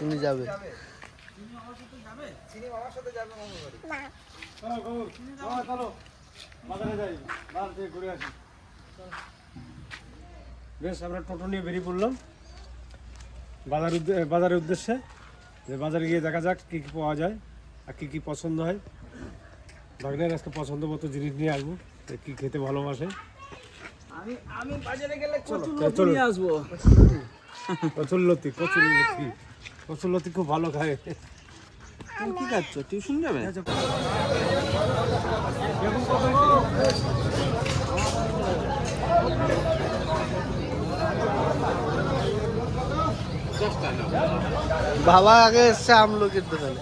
শুনি যাবে। বেশ আমরা টোটো নিয়ে বেরিয়ে পড়লাম। বাজার বাজারের উদ্দেশ্যে। যে বাজারে গিয়ে দেখা যাক কী কী পাওয়া যায় আর কী কী পছন্দ হয়। ভাগনের আজকে পছন্দ মতো জিনিস নিয়ে আসব তো কী খেতে ভালোবাসে। আমি আমি বাজারে গেলে কচুর লতি নিয়ে আসব। কচুরলতি কচুরলতি খুব ভালো খায়। তুমি কি খাচ্ছ? টিউশন যাবে? বাবা আগে এসছে আমলকির দোকানে।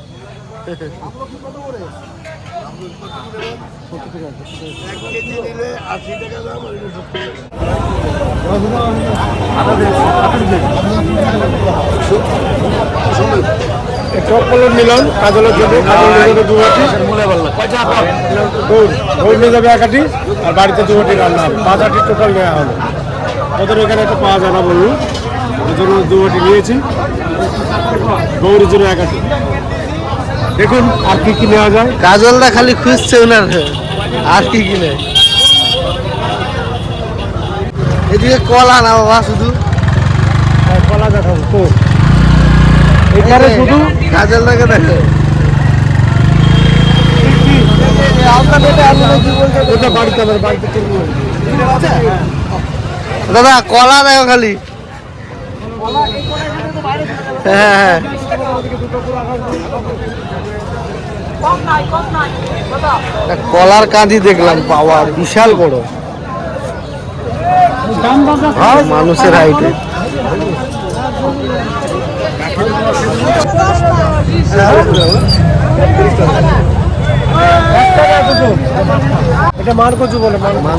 নিলাম কাজলের যাবে এক আটি আর বাড়িতে দু বাটি রান্না হবে পাঁচ আটি টোটাল নেওয়া হবে ওদের এখানে একটা পাওয়া যায় না বলুন ওই জন্য দু বাটি নিয়েছি দৌড়ের জন্য এক আটি দেখুন আর কি কি নেওয়া যায়। কাজলটা খালি খুঁজছে ওনার। আর কি কিনে এদিকে কলা না বাবা শুধু। কলা দেখাবো তো। এখানে শুধু কাজলটাকে দেখে। দাদা কলা দেখো খালি। হ্যাঁ হ্যাঁ। কলার কাঁদি দেখলাম পাওয়ার বিশাল বড়। মানুষের হাইটে। এটা মান কচু বলে মান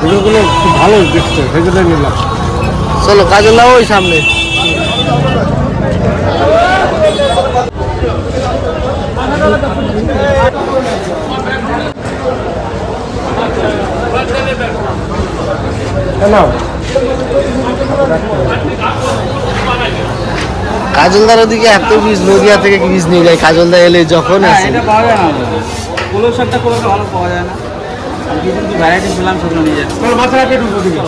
বেগুনগুলো খুব ভালো দেখতে জন্য নিলাম। চলো কাজল ওই সামনে। কাজলদার ওদিকে এত বীজ নদিয়া থেকে বীজ নিয়ে যায়, কাজলদা এলে যখন এটা পাওয়া যায় না একটা ভালো পাওয়া যায় না। কিছু ভ্যারাইটি পেলাম সেগুলো নিয়ে যাচ্ছি। চলো মাথা রাখে ঢুকবো দিকে।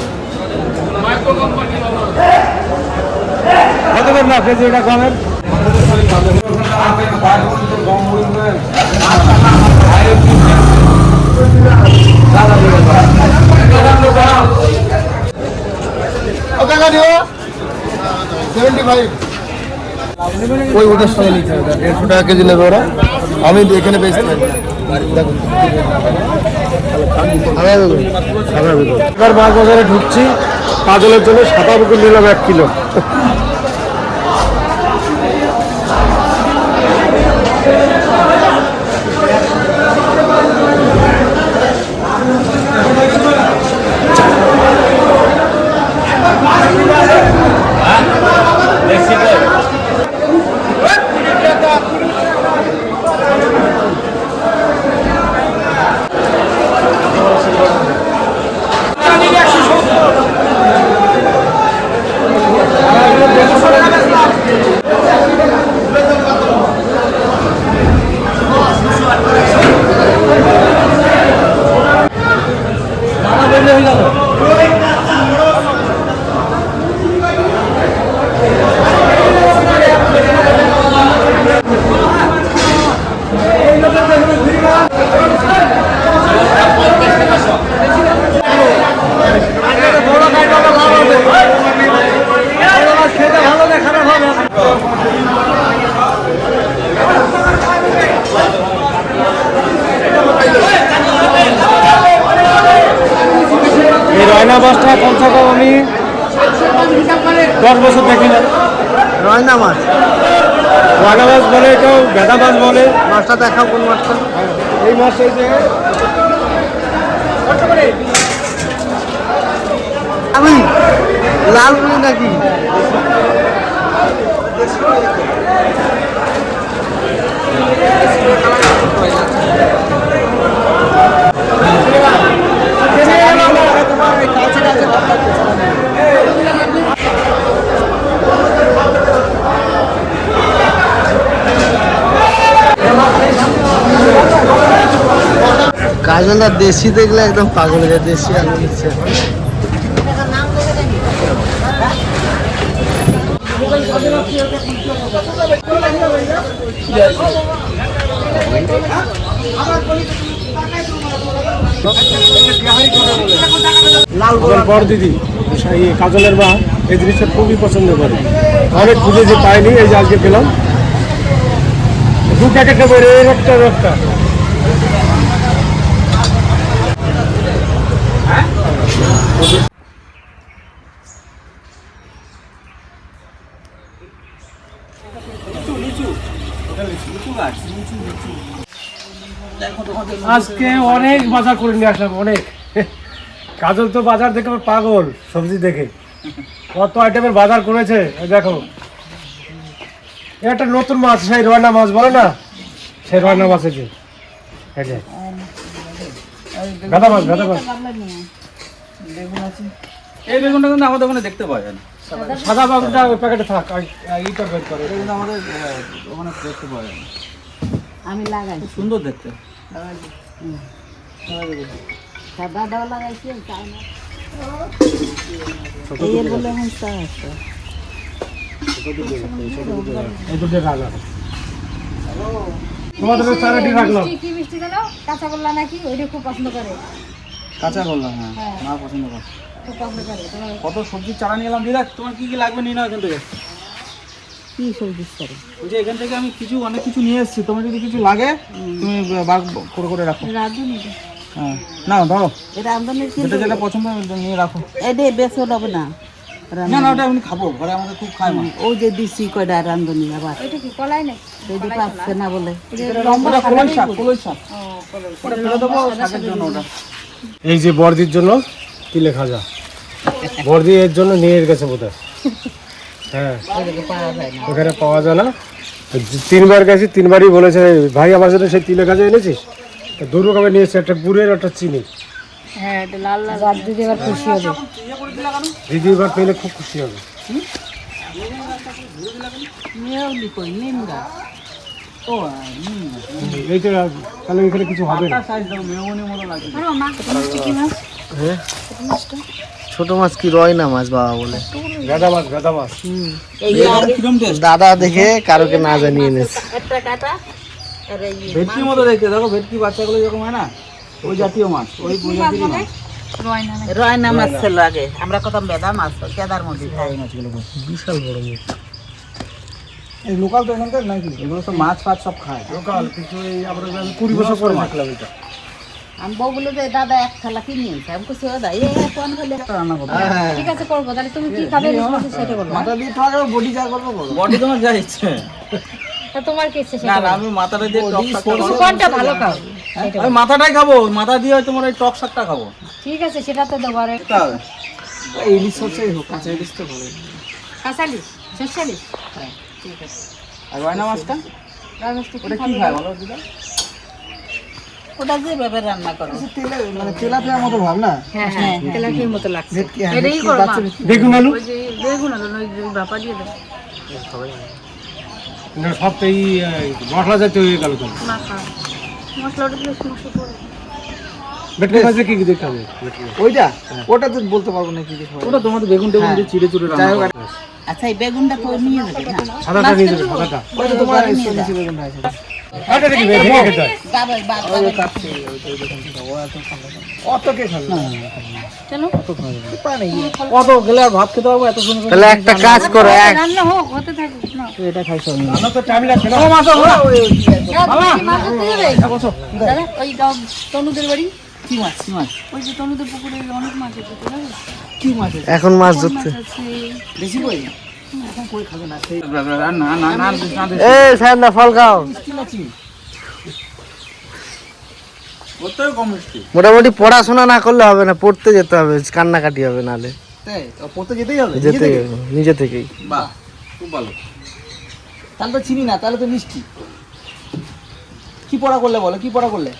কত করে না কেজি এটা কমের ওই ওটার সঙ্গে নিতে হবে দেড়শো টাকা কেজি নেবে ওরা। আমি এখানে বেচতে পারি দেখুন এবার মাছ বাজারে ঢুকছি। কাজলের জন্য সাতার উপর নিলাম এক কিলো। দশ বছর দেখি না। রয়না মাছ। রয়না মাছ বলে কেউ ভেদা মাছ বলে। মাছটা দেখাও কোন মাছটা। এই মাছ এই যে। আমি লাল রুই নাকি? কাজলদা দেশি দেখলে একদম পাগল হয়ে যায়, দেশি নিচ্ছে আমার বড় দিদি কাজলের মা, এই জিনিসটা খুবই পছন্দ করে। অনেক খুঁজে যে পাইনি, এই যে আজকে পেলাম। দু প্যাকেট নেব এর একটা একটা আজকে অনেক বাজার করে নিয়ে আসলাম, অনেক। কাজল তো বাজার দেখে পাগল, সবজি দেখে। কত আইটেমের বাজার করেছে দেখো। একটা নতুন মাছ, সেই রয়না মাছ, বলে না? সেই রয়না মাছ যে। এই যে। গাদা মাছ। গাদা মাছ এই বেগুনটা কিন্তু আমাদের ওখানে দেখতে পাওয়া যায় না। সাদা বাবুটা ওই প্যাকেটে থাক এইটা বের করে। এটা কিন্তু আমাদের ওখানে দেখতে পাওয়া যায় না। আমি লাগাই। সুন্দর দেখতে। সাদা দাও লাগাইছি চাই না এই বলে এখন চা আছে। তোমাদের চারাটি রাখলাম। কি মিষ্টি জানো? কাঁচা গোল্লা নাকি ওইটা খুব পছন্দ করে। কাঁচা করলাম হ্যাঁ। হ্যাঁ। মা পছন্দ করে। কত সবজির চারা নিয়ে এলাম দিদা তোমার কি কি লাগবে নিয়ে নাও এখান থেকে। কি সবজি করে ওই যে এখান থেকে আমি কিছু অনেক কিছু নিয়ে এসেছি। তোমার যদি কিছু লাগে তুমি বার করে করে রাখো। হ্যাঁ। না ধরো। এটা আমদানির যেটা যেটা পছন্দ ওটা নিয়ে রাখো। এটা বেছে হবে না। না না ওটা এমনি খাব। ঘরে আমাদের খুব খায় মা। ওই যে দিছি কয়টা রান্ধনি আবার। ওইটা কি কলাই নাকি? যদি পাচ্ছে না বলে। ওটা কলই শাক কলই শাক। ওটা ফেলে দেবো শাকের জন্য ওটা। এই যে বর্দির জন্য তিলে খাজা। বর্দি এর জন্য নিয়ে গেছে বোধ হ্যাঁ। ওদেরকে পাওয়া যায় না ওখানে পাওয়া যায় না। তিনবার গেছি তিনবারই বলেছে ভাই আমার জন্য সেই তিলে খাজা এনেছিস? তো দু রকমের নিয়েছে একটা গুড়ের একটা চিনি। হ্যাঁ এটা লাল লাল। রাত দিদি এবার খুশি হবে। দিদি এবার পেলে খুব খুশি হবে মেয়েও কই নিম গাছ ও তাহলে এখানে কিছু হবে না। ছোট মাছ কি রয়না মাছ বাবা বলে। গাদা মাছ গাদা মাছ। এই কিরম টেস্ট দাদা দেখে কারোকে না জানিয়ে এনেছে। ভেটকির মতো দেখতে দেখো ভেটকি বাচ্চাগুলো যেরকম হয় না ওই জাতীয় মাছ ওই প্রজাতিরই মাছ রয়না মাছ। ছিল আগে আমরা কত বেদা মাছ কেদার মধ্যে বিশাল বড় মাছ। এই লোকাল তো এখানকার নাকি? এগুলো তো মাছ ফাছ সব খায়। লোকাল কিন্তু এই আমরা আমি কুড়ি বছর পরে দেখলাম এটা। আমি বউ বলে যে দাদা এক থালা কিনে এনেছে আমি কিছু দাদা করলে রান্না করব। ঠিক আছে করব। তাহলে তুমি কি খাবে সেটা বলব মাথা দিয়ে তো বডি যা করব বডি তোমার যা ইচ্ছে। তা তোমার কি ইচ্ছে না সেটা না আমি মাথাটা দিয়ে টক শাকটা কোনটা ভালো খাও। আমি মাথাটাই খাব মাথা দিয়ে তোমার ওই টক শাকটা খাব। ঠিক আছে সেটা তো দেবো। আর এটা হবে। ইলিশ হচ্ছে কাঁচা ইলিশ তো ভালো কাঁচালি শস্যালি ঠিক আছে আর রয়না মাছটা? ওটা কি খায় বলো দিদা? ওটা যেভাবে রান্না করো। মানে তেলাপিয়ার মতো ভাব না? হ্যাঁ হ্যাঁ তেলাপির মতো লাগছে। এটাই করো মা। আলু। ওই যে বেগুন আলু ওই যে দিয়ে দেবে না, সব তো এই এই, মশলা জাতীয় হয়ে গেল তো। মা মশলা ওটা দিলে মশলা পড়ে ভেটকি মাছে কি কি দেখতে হবে? ওইটা? ওটা তো বলতে পারব না কি দেখো ওটা তোমাদের বেগুন টেগুন দিয়ে চিড়ে চুড়ে রান্না আচ্ছা এই বেগুনটা তো নিয়ে যাবে না। সাদাটা নিয়ে যাবে সাদাটা ওইটা তোমার নিচে বেগুনটা আছে। এটা দেখি ভেঙে খেতে হয় গাবে বাদ গাবে অত কে খাবে? চলো। কত গেলে আর ভাত খেতে পারব এত সুন্দর তাহলে একটা কাজ করো এক। রান্না হোক হতে থাকুক না। এটা খাই সব তো টাইম লাগবে না। দাদা, তুমি মাছ ধরতে যাবে? দাদা, ওই বাড়ি? কি মাছ কি মাছ? ওই যে তনুদের পুকুরে অনেক মাছ আছে কি মাছ এখন মাছ ধরতে বেশি কই? মোটামুটি পড়াশোনা না করলে হবে না পড়তে যেতে হবে কান্নাকাটি হবে নালে। পড়তে যেতেই হবে নিজে থেকে? হবে, নিজে থেকেই। বাহ খুব ভালো। তাহলে তো চিনি না তাহলে তো মিষ্টি। কি পড়া করলে বলো কি পড়া করলে?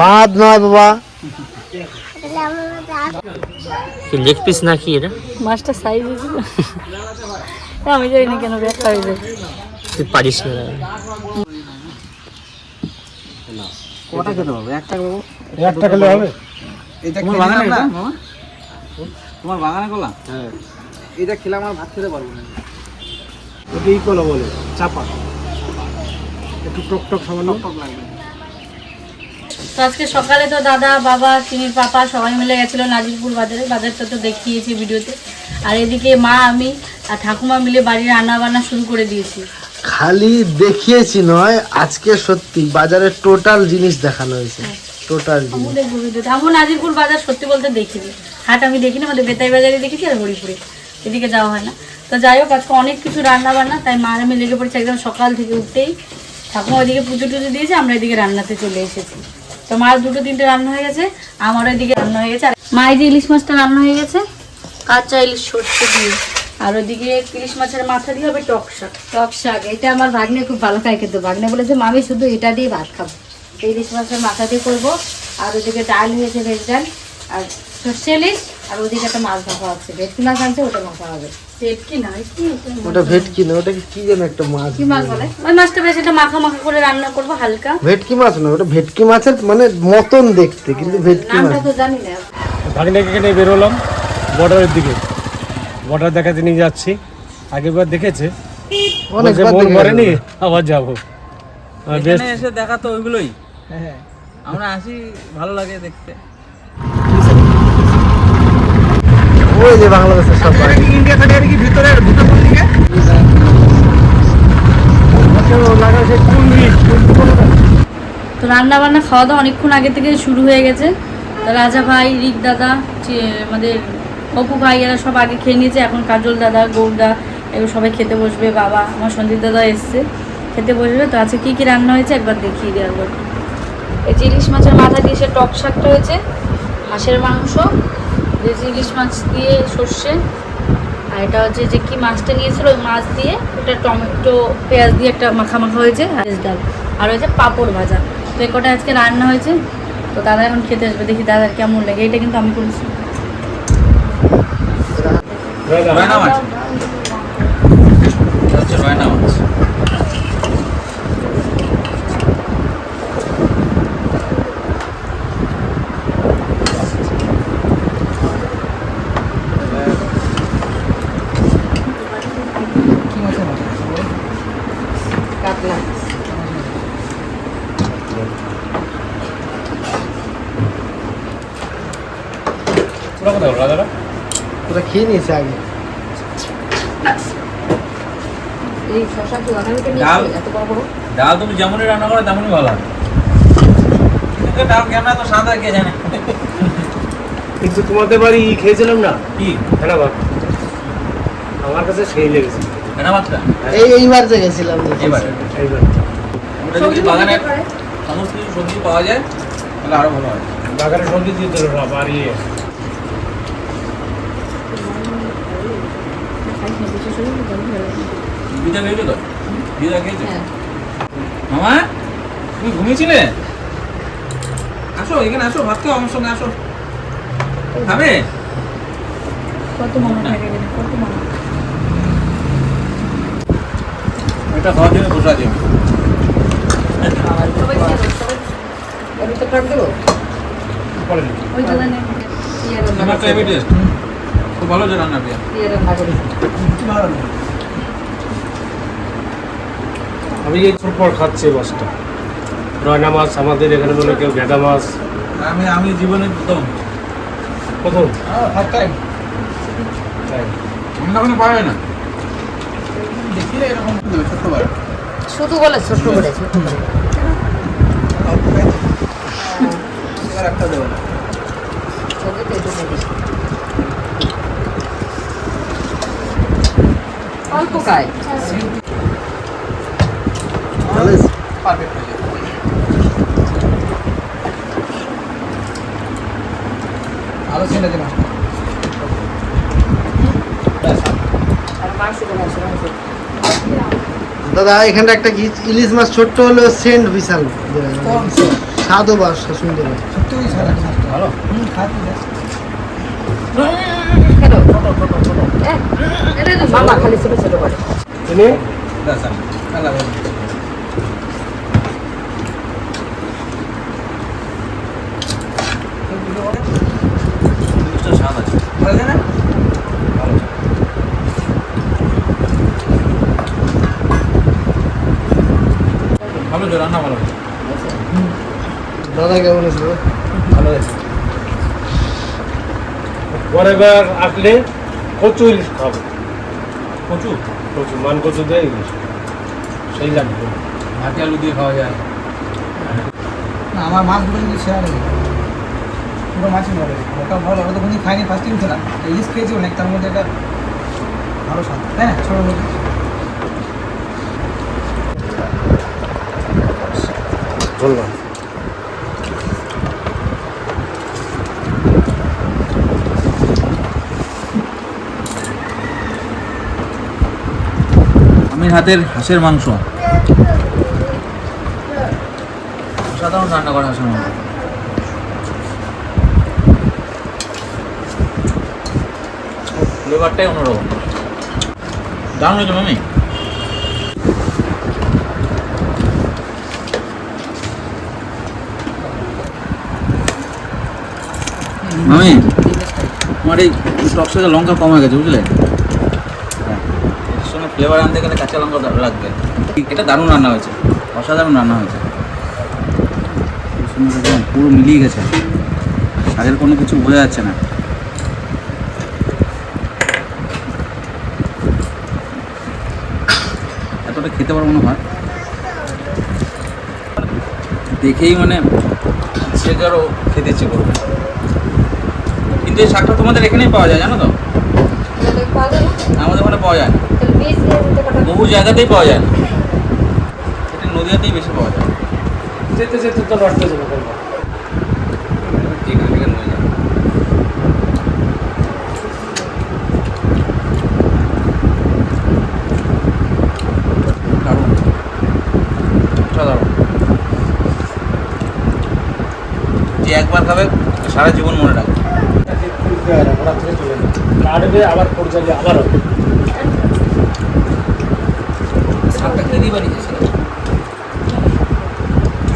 বাদ নয় বাবা। লেগ পিস না কি এটা? মাছটা সাইজ হয়েছিল আমি জানি না কেন ব্যাখ্যা হয়ে যায় তুই পারিস না। কটা খেতে হবে? একটা খাব একটা খেলে হবে? এটা তোমার বাগানে এটা তোমার বাগানে করলাম হ্যাঁ। এটা খেলে আমার ভাত খেতে পারব না। ওকে ই কলা বলে চাপা। একটু টক টক সামান্য। টক লাগবে। তো আজকে সকালে তো দাদা বাবা চিনির পাপা সবাই মিলে গেছিল নাজিরপুর বাজারে। বাজারটা তো দেখিয়েছি ভিডিওতে। আর এদিকে মা আমি আর ঠাকুমা মিলে বাড়ির রান্না বান্না শুরু করে দিয়েছি। খালি দেখিয়েছি নয় আজকে সত্যি বাজারে টোটাল জিনিস দেখানো হয়েছে। টোটাল আমু জিনিস। নাজিরপুর বাজার সত্যি বলতে দেখিনি। হাট আমি দেখিনি আমাদের বেতাই বাজারে দেখেছি আর হরিপুরে। এদিকে যাওয়া হয় না। তো যাই হোক আজকে অনেক কিছু রান্না বান্না তাই মা আমি লেগে পড়েছি একদম সকাল থেকে উঠতেই। ঠাকুমা ওইদিকে পুজো টুজো দিয়েছে, আমরা এদিকে রান্নাতে চলে এসেছি। তো মার দুটো তিনটে রান্না হয়ে গেছে আমার ওইদিকে রান্না হয়ে গেছে, আর মা এই যে ইলিশ মাছটা রান্না হয়ে গেছে, কাঁচা ইলিশ সর্ষে দিয়ে। আর ওইদিকে ইলিশ মাছের মাথা দিয়ে হবে টক শাক। টক শাক, এটা আমার ভাগ্নে খুব ভালো খায় কিন্তু। ভাগ্নে বলেছে, মামি, শুধু এটা দিয়ে ভাত খাব। ইলিশ মাছের মাথা দিয়ে করব, আর ওদিকে ডাল হয়েছে ভেজ ডাল, আর সর্ষে ইলিশ, আর ওদিকে একটা মাছ ভাপা আছে। ভেটকি মাছ আনছে, ওটা মাখা হবে। ভেটকি না ওটা? ওটা ভেটকি না ওটা কি যেন একটা মাছ কি মাছ বলে? ওই মাছটা বেশ মাখা মাখা করে রান্না করব হালকা। ভেটকি মাছ না ওটা ভেটকি মাছের মানে মতন দেখতে কিন্তু ভেটকি মাছ। নামটা তো জানি না। ভাগিনাকে নিয়ে বেরোলাম বর্ডারের দিকে। বর্ডার দেখাতে নিয়ে যাচ্ছি। আগেরবার দেখেছে। অনেকবার মন ভরেনি আবার যাব। আর এখানে এসে দেখা তো ওইগুলোই। হ্যাঁ। আমরা আসি ভালো লাগে দেখতে। ওই যে বাংলাদেশের সব ইন্ডিয়া থাকে আর কি ভিতরে ভিতর দিকে? তো রান্না বান্না খাওয়া দাওয়া অনেকক্ষণ আগে থেকে শুরু হয়ে গেছে। তো রাজা ভাই রিক দাদা আমাদের অপু ভাই এরা সব আগে খেয়ে নিয়েছে। এখন কাজল দাদা গৌরদা এগুলো সবাই খেতে বসবে বাবা আমার সন্দীপ দাদা এসছে খেতে বসবে। তো আজকে কী কী রান্না হয়েছে একবার দেখিয়ে দেওয়া একবার এই যে ইলিশ মাছের মাথা দিয়ে সে টক শাকটা হয়েছে হাঁসের মাংস ভেজ ইলিশ মাছ দিয়ে সর্ষে, আর এটা হচ্ছে যে কি মাছটা নিয়েছিল, ওই মাছ দিয়ে ওটা টমেটো, পেঁয়াজ দিয়ে একটা মাখা মাখা হয়েছে, আর ডাল। আর হয়েছে পাঁপড় ভাজা। তো এই কটা আজকে রান্না হয়েছে। তো দাদা এখন খেতে আসবে, দেখি দাদার কেমন লাগে। এটা কিন্তু আমি করেছি। মাছ। এটা রয়না মাছ কি মাছের মাছ কাতলা ওটা খেয়ে নিয়েছে আগে। ডাল। নিয়েছে? এত বড় বড়? ডাল তুমি যেমনই রান্না করো তেমনই ভালো হয়। ডাল কেন এত সাদা কে জানে? কিন্তু তোমাদের বাড়ি খেয়েছিলাম না? কি? হ্যাঁ বাবা আমার কাছে সেই লেগেছে। এই এইবার যে গেছিলাম। এইবার। ওটা যদি বাগানে সমস্ত কিছু সবজি পাওয়া যায় তাহলে আরও ভালো হয়। বাগানে সবজি দিয়ে দিল না বাড়িয়ে। খেয়েছো তো? খেয়েছো মামা তুমি ঘুমিয়েছিলে? আসো এখানে আসো ভাত খাও আমার সঙ্গে আসো। খাবে? কত মনে থাকে কত মনে এটা খাওয়ার জন্য বসে আছি আমি। ভিতর টক দেবো? আমার তো টেস্ট খুব ভালো যে রান্না রান্না করেছি আমি এই পর খাচ্ছি এই মাছটা। রয়না মাছ আমাদের এখানে বলে কেউ ভেদা মাছ। আমি আমি জীবনে প্রথম। প্রথম? ফার্স্ট টাইম তাই। আমরা কোনো পাওয়া যায় না। দেখি এরকম ছোট্ট বার শুধু বলে একটা দেবো। ছবি তো একটু দিস অল্প দাদা এখানটা একটা ইলিশ মাছ ছোট্ট হলেও সেন্ট বিশাল। স্বাদও বা সুন্দর ভালো। মামা খালি ছোট ছোট করে। আছে রান্না ভালো দাদা কেমন আছে? ভালো হয়েছে পরের বার আসলে কচু ইলিশ খাব। কচু? কচু মান কচু দিয়ে ইলিশ। সেই লাগবে মাটি আলু দিয়ে খাওয়া যায়। না আমার মাছগুলো কিন্তু সেরা লাগে। পুরো মাছই ভালো লাগে। ওটা ভালো ওটা তো কোনো খাইনি ফার্স্ট টাইম খেলাম। ইলিশ খেয়েছি অনেক তার মধ্যে এটা ভালো স্বাদ। না? ছোটো মধ্যে ধন্যবাদ। আমির হাতের হাঁসের মাংস। অসাধারণ রান্না করা হাঁসের মাংস ফ্লেভারটাই অন্যরকম। দারুণ হয়েছে মামি মামি তোমার এই টক লঙ্কা কম গেছে, বুঝলে? ফ্লেভার আনতে গেলে কাঁচা লঙ্কা লাগবে এটা দারুণ রান্না হয়েছে। অসাধারণ রান্না হয়েছে। পুরো মিলিয়ে গেছে। শাকের কোনো কিছু বোঝা যাচ্ছে না। এতটা খেতে পারব না হয় দেখেই মানে সে কারও খেতে ইচ্ছে করবে। কিন্তু এই শাকটা তোমাদের এখানেই পাওয়া যায় জানো তো? আমাদের ওখানে পাওয়া যায় বহু জায়গাতেই পাওয়া যায় না। এটা নদীয়াতেই বেশি পাওয়া যায়। যেতে যেতে তো নষ্ট হয়ে যাবে যে একবার খাবে সারা জীবন মনে রাখবে। আবার পরিচালে আবার হবে শাকটা খেতেই পারি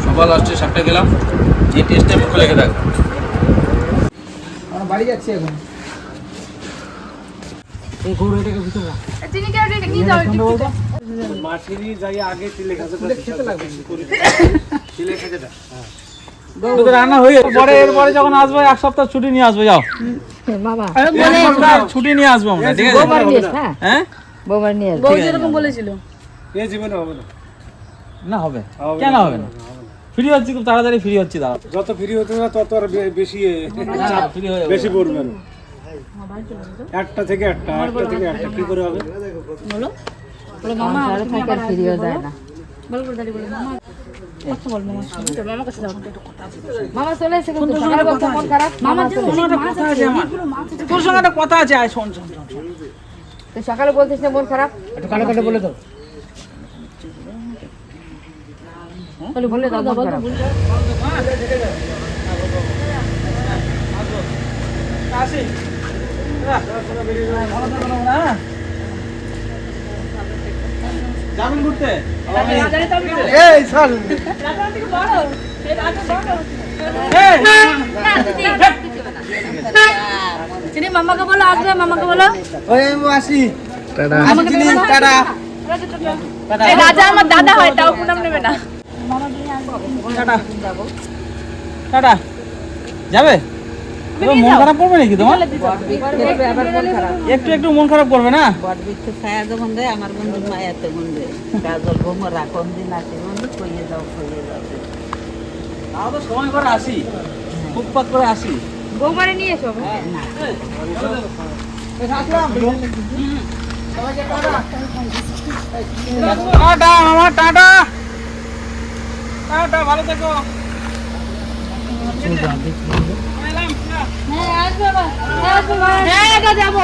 সকাল আসছে শাকটা গেলাম যে টেস্টে মুখে লেগে থাকবে আমরা বাড়ি যাচ্ছি এখন। এই গরু এটাকে ভিতরে রাখ। মাছেরই যাই আগে তিলে খাতে খেতে লাগবে? তিলে খেতে রান্না হয়ে পরে এরপরে যখন আসব এক সপ্তাহ ছুটি নিয়ে আসব যাও। বাবা। ছুটি নিয়ে আসব আমরা ঠিক আছে? বৌমার নিয়ে এস, হ্যাঁ হ্যাঁ? বৌমার নিয়ে এস। বলেছিল। এ জীবনে হবে না। না হবে। হবে কেন হবে না? ফ্রি হচ্ছি খুব তাড়াতাড়ি ফ্রি হচ্ছি দাঁড়া যত ফ্রি হতে না তত আর বে- বেশি এ, চাপ ফ্রি হয়ে বেশি পড়বেন একটা থেকে একটা একটা থেকে একটা কি করে হবে? বলো। বলো মামা সংসারে থাকে আর ফিরিয়েও যায় না। বলো করে দাঁড়িয়ে বলো। মামা মামা চল, মামার কাছে যাও। মামা চলে এসে সকালে বলতে মন খারাপ। মামা কথা আছে আমার তোর সঙ্গে একটা কথা আছে আয় শোন সকালে বলতিস না মন খারাপ? একটু কানে কানে বলে দাও। তাহলে বলে দাও মন আসি যা, ভালো হ্যাঁ? যাবেন ঘুরতে এই স্যার চিনি মামাকে বলো আসবে মামাকে বলো ওই আসি টাটা আমাকে টাটা রাজা আমার দাদা হয় তাও পুনাম নেবে না টাটা। টাটা। যাবে? মন খারাপ করবে নাকি তোমার? একটু একটু মন খারাপ করবে না? বটবৃক্ষ ছায়া যখন দেয় আমার বন্ধু মায়াতে কাজল ভোমরা কোন দিন আসে বন্ধু কইয়ে যাও কইয়ে যাও তাও সময় করে আসি। ফুটপাত করে আসি। বৌমারে নিয়ে এসো। টাটা মামা টাটা টাটা। ভালো থেকো। হ্যাঁ আসবে হ্যাঁ হ্যাঁ যাব।